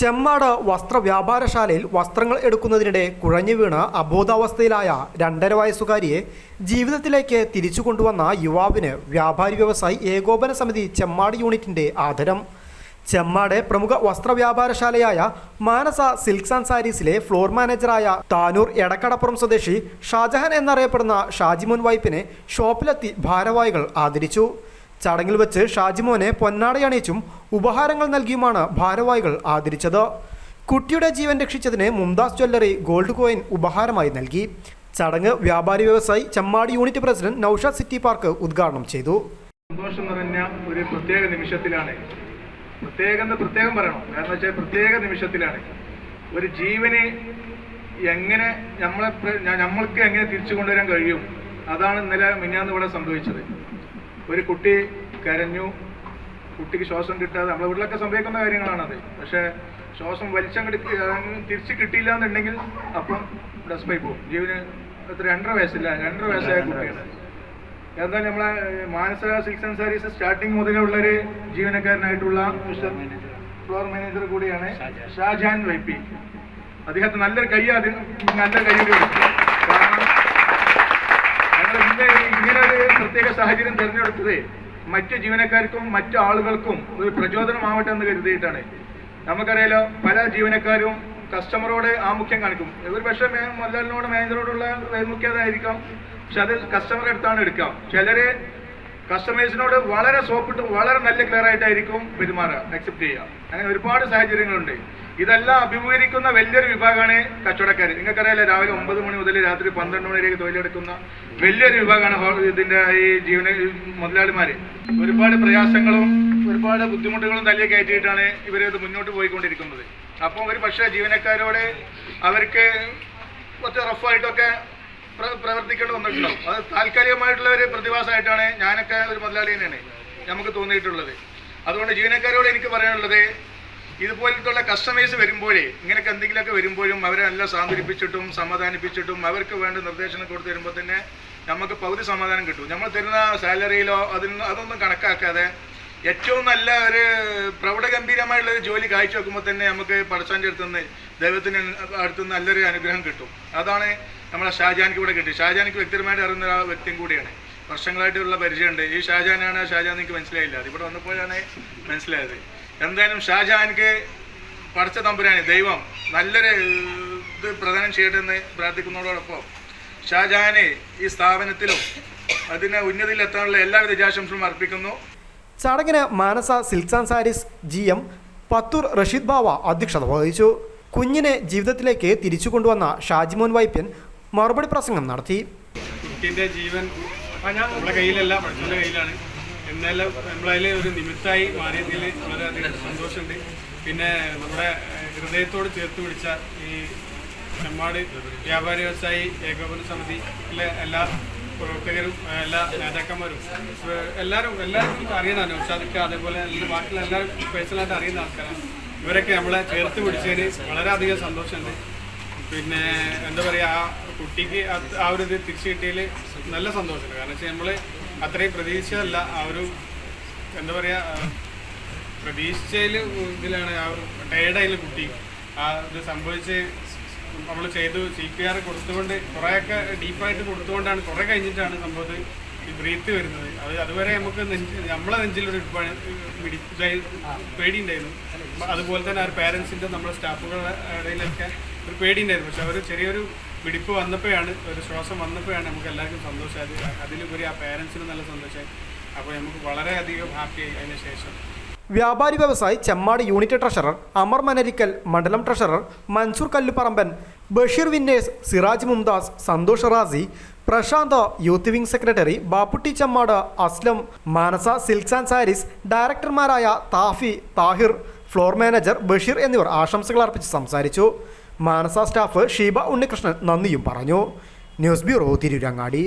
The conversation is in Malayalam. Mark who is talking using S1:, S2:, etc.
S1: ചെമ്മാട് വസ്ത്ര വ്യാപാരശാലയിൽ വസ്ത്രങ്ങൾ എടുക്കുന്നതിനിടെ കുഴഞ്ഞു വീണ് അബോധാവസ്ഥയിലായ രണ്ടര വയസ്സുകാരിയെ ജീവിതത്തിലേക്ക് തിരിച്ചു കൊണ്ടുവന്ന യുവാവിന് വ്യാപാരി വ്യവസായി ഏകോപന സമിതി ചെമ്മാട് യൂണിറ്റിന്റെ ആദരം. ചെമ്മാട് പ്രമുഖ വസ്ത്ര വ്യാപാരശാലയായ മാനസ സിൽക്സ് ആൻഡ് സാരീസിലെ ഫ്ലോർ മാനേജറായ താനൂർ എടക്കടപ്പുറം സ്വദേശി ഷാജഹാൻ എന്നറിയപ്പെടുന്ന ഷാജിമോൻ വൈപ്പിനെ ഷോപ്പിലെത്തി ഭാരവാഹികൾ ആദരിച്ചു. ചടങ്ങിൽ വെച്ച് ഷാജിമോനെ പൊന്നാടയണിയിച്ചും ഉപഹാരങ്ങൾ നൽകിയുമാണ് ഭാരവാഹികൾ ആദരിച്ചത്. കുട്ടിയുടെ ജീവൻ രക്ഷിച്ചതിന് മുംതാസ് ജ്വല്ലറി ഗോൾഡ് കോയിൻ ഉപഹാരമായി നൽകി. ചടങ്ങ് വ്യാപാരി വ്യവസായി ചമ്മാടി unit president Noushad city park ഉദ്ഘാടനം ചെയ്തു.
S2: സന്തോഷം നിറഞ്ഞ ഒരു പ്രത്യേക നിമിഷത്തിലാണ്. പ്രത്യേകം പ്രത്യേകം പറയണം. കാരണം വെച്ചാൽ പ്രത്യേക നിമിഷത്തിലാണ്. ഒരു ജീവനെ എങ്ങനെ നമ്മളെ നമ്മൾക്ക് എങ്ങനെ തിരിച്ചു കൊണ്ടുവരാൻ കഴിയും? അതാണ് ഇന്നലെ മിന്നാന്ന് ഇവിടെ സംഭവിച്ചത്. ഒരു കുട്ടി കരഞ്ഞു കുട്ടിക്ക് ശ്വാസം കിട്ടാതെ നമ്മുടെ വീട്ടിലൊക്കെ സംഭവിക്കുന്ന കാര്യങ്ങളാണത്. പക്ഷേ ശ്വാസം വലിച്ചങ്ങോട്ട് തിരിച്ച് കിട്ടിയില്ല എന്നുണ്ടെങ്കിൽ അപ്പം ഡസ്പൈ പോകും. ജീവന് എത്ര രണ്ടര വയസ്സില്ല. രണ്ടര വയസ്സായ കുട്ടിയാണ്. എന്നാൽ നമ്മളെ Manasa silks and sarees starting മുതലുള്ള ഒരു ജീവനക്കാരനായിട്ടുള്ള മിസ്റ്റർ ഫ്ലോർ മാനേജർ കൂടിയാണ് ഷാജാൻ. വൈപ്പി അദ്ദേഹത്തെ നല്ലൊരു കൈ ആദ്യം നല്ലൊരു കൈ കാരണം പ്രത്യേക സാഹചര്യം തിരഞ്ഞെടുത്തത് മറ്റു ജീവനക്കാർക്കും മറ്റു ആളുകൾക്കും ഒരു പ്രചോദനമാവട്ടെ എന്ന് കരുതിയിട്ടാണ്. നമുക്കറിയാലോ പല ജീവനക്കാരും കസ്റ്റമറോട് ആമുഖ്യം കാണിക്കും. ഒരു പക്ഷേ മുതലാളിനോട് മാനേജറോടുള്ള വൈമുഖ്യതായിരിക്കാം പക്ഷെ അത് കസ്റ്റമർ അടുത്താണ് എടുക്കാം ചിലര് കസ്റ്റമേഴ്സിനോട് വളരെ സോപ്പിട്ട് വളരെ നല്ല ക്ലിയർ ആയിട്ടായിരിക്കും പെരുമാറുക അക്സെപ്റ്റ് ചെയ്യുക. അങ്ങനെ ഒരുപാട് സാഹചര്യങ്ങളുണ്ട്. ഇതെല്ലാം അഭിമുഖീകരിക്കുന്ന വലിയൊരു വിഭാഗമാണ് കച്ചവടക്കാർ നിങ്ങൾക്കറിയാലോ രാവിലെ ഒമ്പത് മണി മുതൽ രാത്രി പന്ത്രണ്ട് മണി വരെയൊക്കെ തൊഴിലെടുക്കുന്ന വലിയൊരു വിഭാഗമാണ് ഇതിന്റെ ഈ ജീവന മുതലാളിമാര്. ഒരുപാട് പ്രയാസങ്ങളും ഒരുപാട് ബുദ്ധിമുട്ടുകളും തല്ലിയ കയറ്റിയിട്ടാണ് ഇവരിത് മുന്നോട്ട് പോയിക്കൊണ്ടിരിക്കുന്നത്. അപ്പം ഒരു പക്ഷേ ജീവനക്കാരോട് അവർക്ക് കുറച്ച് റഫായിട്ടൊക്കെ പ്ര- പ്രവർത്തിക്കേണ്ടി വന്നിട്ടുണ്ടാവും. അത് താൽക്കാലികമായിട്ടുള്ള ഒരു പ്രതിഭാസമായിട്ടാണ് ഞാനൊക്കെ ഒരു മുതലാളി തന്നെയാണ് നമുക്ക് തോന്നിയിട്ടുള്ളത്. അതുകൊണ്ട് ജീവനക്കാരോട് എനിക്ക് പറയാനുള്ളത് ഇതുപോലത്തുള്ള കസ്റ്റമേഴ്സ് വരുമ്പോഴേ ഇങ്ങനെയൊക്കെ എന്തെങ്കിലുമൊക്കെ വരുമ്പോഴും അവരെ നല്ല സാന്ത്വനിപ്പിച്ചിട്ടും സമാധാനിപ്പിച്ചിട്ടും അവർക്ക് വേണ്ട നിർദ്ദേശങ്ങൾ കൊടുത്തു തരുമ്പോൾ തന്നെ നമുക്ക് പകുതി സമാധാനം കിട്ടും. നമ്മൾ തരുന്ന സാലറിയിലോ അതിൽ അതൊന്നും കണക്കാക്കാതെ ഏറ്റവും നല്ല ഒരു പ്രൗഢഗംഭീരമായുള്ള ഒരു ജോലി കാഴ്ചവെക്കുമ്പോൾ തന്നെ നമുക്ക് പടച്ചാന്റെ അടുത്തുനിന്ന് ദൈവത്തിന് അടുത്തുനിന്ന് നല്ലൊരു അനുഗ്രഹം കിട്ടും. അതാണ് നമ്മളെ ഷാജാനിക്ക് ഇവിടെ കിട്ടി ഷാജാനിക്ക് വ്യക്തിപരമായിട്ട് അറിയുന്ന വ്യക്തിയും കൂടിയാണ്. വർഷങ്ങളായിട്ടുള്ള പരിചയമുണ്ട്. ഈ ഷാജാനാണ് ഷാജാൻ എനിക്ക് മനസ്സിലായില്ല. ഇവിടെ വന്നപ്പോഴാണ് മനസ്സിലായത്. എന്തായാലും ഷാജഹാൻക്ക് പഠിച്ച തമ്പുരാന് ദൈവം നല്ലൊരു ഇത് പ്രദാനം ചെയ്യട്ടെ എന്ന് പ്രാർത്ഥിക്കുന്നതോടൊപ്പം ഷാജഹാന് ഈ സ്ഥാപനത്തിലും അതിന് ഉന്നതിയിൽ എത്താനുള്ള എല്ലാവിധ വിജയാശംസകളും അർപ്പിക്കുന്നു.
S1: ചടങ്ങിന് Manasa silks and sarees G M Pathur Rasheed Bava അധ്യക്ഷത വഹിച്ചു. കുഞ്ഞിനെ ജീവിതത്തിലേക്ക് തിരിച്ചു കൊണ്ടുവന്ന ഷാജിമോൻ വൈപ്യൻ മറുപടി പ്രസംഗം നടത്തി.
S3: കുട്ടിന്റെ ജീവൻ നമ്മുടെ കയ്യിലല്ല പഠിച്ചവന്റെ കയ്യിലാണ്. എന്നാലും നമ്മളതിൽ ഒരു നിമിത്തമായി മാറിയതിൽ വളരെയധികം സന്തോഷമുണ്ട്. പിന്നെ നമ്മുടെ ഹൃദയത്തോട് ചേർത്ത് പിടിച്ച ഈ ചെമ്മാട് വ്യാപാര വ്യവസായി ഏകോപന സമിതിയിലെ എല്ലാ പ്രവർത്തകരും എല്ലാ നേതാക്കന്മാരും എല്ലാവരും എല്ലാവർക്കും അറിയുന്നതാണ് ഉഷാദിക്ക അതേപോലെ ബാക്കിയുള്ള എല്ലാവരും പേഴ്സണലായിട്ട് അറിയുന്ന ആൾക്കാരാണ്. ഇവരൊക്കെ നമ്മളെ ചേർത്ത് പിടിച്ചതിന് വളരെയധികം സന്തോഷമുണ്ട്. പിന്നെ എന്താ പറയുക ആ കുട്ടിക്ക് ആ ഒരു ഇത് തിരിച്ചു കിട്ടിയതിൽ നല്ല സന്തോഷമുണ്ട്. കാരണം വെച്ചാൽ നമ്മൾ അത്രയും പ്രതീക്ഷയല്ല. ആ ഒരു എന്താ പറയുക പ്രതീക്ഷയിൽ ഇതിലാണ് ആ ഒരു ടയേർഡായില്ല കുട്ടി. ആ ഇത് സംഭവിച്ച് നമ്മൾ ചെയ്തു സി പി ആർ കൊടുത്തുകൊണ്ട് കുറേയൊക്കെ ഡീപ്പായിട്ട് കൊടുത്തുകൊണ്ടാണ് കുറേ കഴിഞ്ഞിട്ടാണ് സംഭവത്തിൽ ഈ ബ്രീത്ത് വരുന്നത്. അത് അതുവരെ നമുക്ക് നമ്മളെ നെഞ്ചിലൊരു ഇതായി പേടിയുണ്ടായിരുന്നു. അതുപോലെ തന്നെ ആ പേരൻസിന്റെ നമ്മുടെ സ്റ്റാഫുകളുടെ ഇടയിലൊക്കെ ഒരു പേടി ഉണ്ടായിരുന്നു പക്ഷെ അവർ ചെറിയൊരു പിടിപ്പ് വന്നപ്പോഴാണ് ഒരു ശ്വാസം വന്നപ്പോഴാണ് നമുക്ക് എല്ലാവർക്കും സന്തോഷമായത്. അതിലുപരി ആ പേരൻസിന് നല്ല സന്തോഷമായി അപ്പോൾ നമുക്ക് വളരെയധികം ഹാപ്പിയായി അതിന് ശേഷം.
S1: വ്യാപാരി വ്യവസായി ചെമ്മാട് യൂണിറ്റ് ട്രഷറർ അമർ മനരിക്കൽ മണ്ഡലം treasurer Mansoor Kalluparamban Basheer winners Siraj Mumtaz Santhosh Razi Prashanth youth wing secretary Bapputty Chemmad Aslam Manasa silks and sarees ഡയറക്ടർമാരായ Thafi Thahir floor manager Basheer എന്നിവർ ആശംസകൾ അർപ്പിച്ച് സംസാരിച്ചു. മാനസ സ്റ്റാഫ് ഷീബ ഉണ്ണികൃഷ്ണൻ നന്ദിയും പറഞ്ഞു. News bureau Tirurangadi.